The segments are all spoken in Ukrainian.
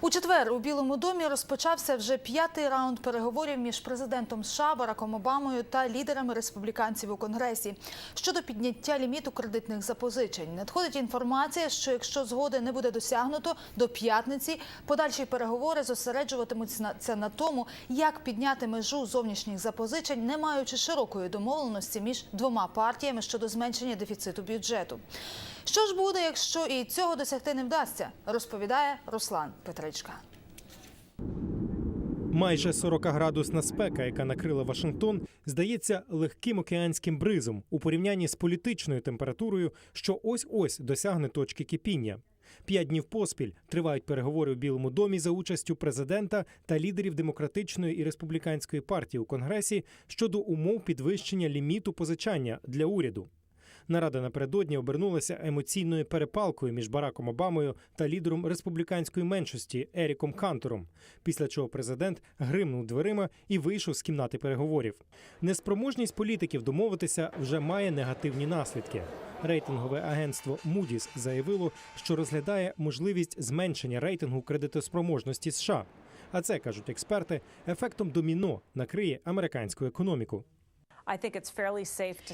У четвер у Білому домі розпочався вже п'ятий раунд переговорів між президентом США Бараком Обамою та лідерами республіканців у Конгресі щодо підняття ліміту кредитних запозичень. Надходить інформація, що якщо згоди не буде досягнуто до п'ятниці, подальші переговори зосереджуватимуться на тому, як підняти межу зовнішніх запозичень, не маючи широкої домовленості між двома партіями щодо зменшення дефіциту бюджету. Що ж буде, якщо і цього досягти не вдасться, розповідає Руслан Петричка. Майже 40-градусна спека, яка накрила Вашингтон, здається легким океанським бризом у порівнянні з політичною температурою, що ось-ось досягне точки кипіння. П'ять днів поспіль тривають переговори у Білому домі за участю президента та лідерів демократичної і республіканської партії у Конгресі щодо умов підвищення ліміту позичання для уряду. Нарада напередодні обернулася емоційною перепалкою між Бараком Обамою та лідером республіканської меншості Еріком Кантором, після чого президент гримнув дверима і вийшов з кімнати переговорів. Неспроможність політиків домовитися вже має негативні наслідки. Рейтингове агентство Moody's заявило, що розглядає можливість зменшення рейтингу кредитоспроможності США. А це кажуть експерти, ефектом доміно накриє американську економіку.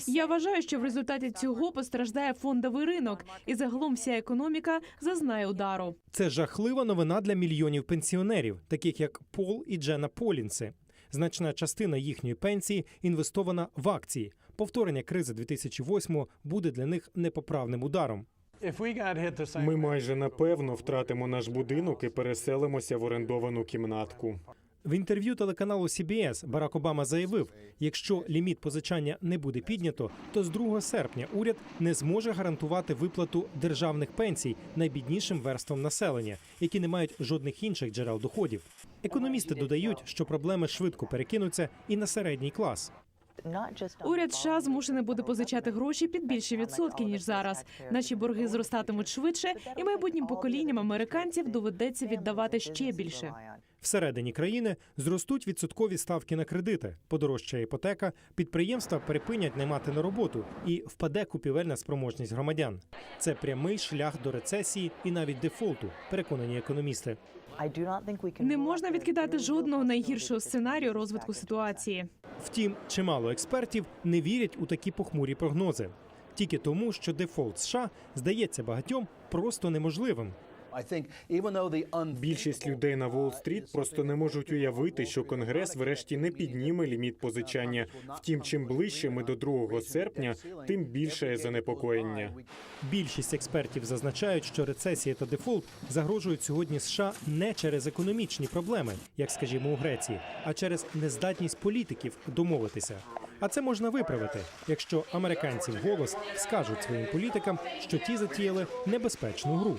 Я вважаю, що в результаті цього постраждає фондовий ринок, і загалом вся економіка зазнає удару. Це жахлива новина для мільйонів пенсіонерів, таких як Пол і Джена Полінси. Значна частина їхньої пенсії інвестована в акції. Повторення кризи 2008 буде для них непоправним ударом. Ми майже напевно втратимо наш будинок і переселимося в орендовану кімнатку. В інтерв'ю телеканалу CBS Барак Обама заявив: якщо ліміт позичання не буде піднято, то з 2 серпня уряд не зможе гарантувати виплату державних пенсій найбіднішим верствам населення, які не мають жодних інших джерел доходів. Економісти додають, що проблеми швидко перекинуться і на середній клас. Уряд США змушений буде позичати гроші під більші відсотки ніж зараз. Наші борги зростатимуть швидше, і майбутнім поколінням американців доведеться віддавати ще більше. Всередині країни зростуть відсоткові ставки на кредити, подорожчає іпотека, підприємства припинять наймати на роботу і впаде купівельна спроможність громадян. Це прямий шлях до рецесії і навіть дефолту, переконані економісти. Не можна відкидати жодного найгіршого сценарію розвитку ситуації. Втім, чимало експертів не вірять у такі похмурі прогнози. Тільки тому, що дефолт США здається багатьом просто неможливим. Більшість людей на Уолл-стріт просто не можуть уявити, що Конгрес врешті не підніме ліміт позичання. Втім, чим ближче ми до 2 серпня, тим більше занепокоєння. Більшість експертів зазначають, що рецесія та дефолт загрожують сьогодні США не через економічні проблеми, як скажімо у Греції, а через нездатність політиків домовитися. А це можна виправити, якщо американці вголос скажуть своїм політикам, що ті затіяли небезпечну гру.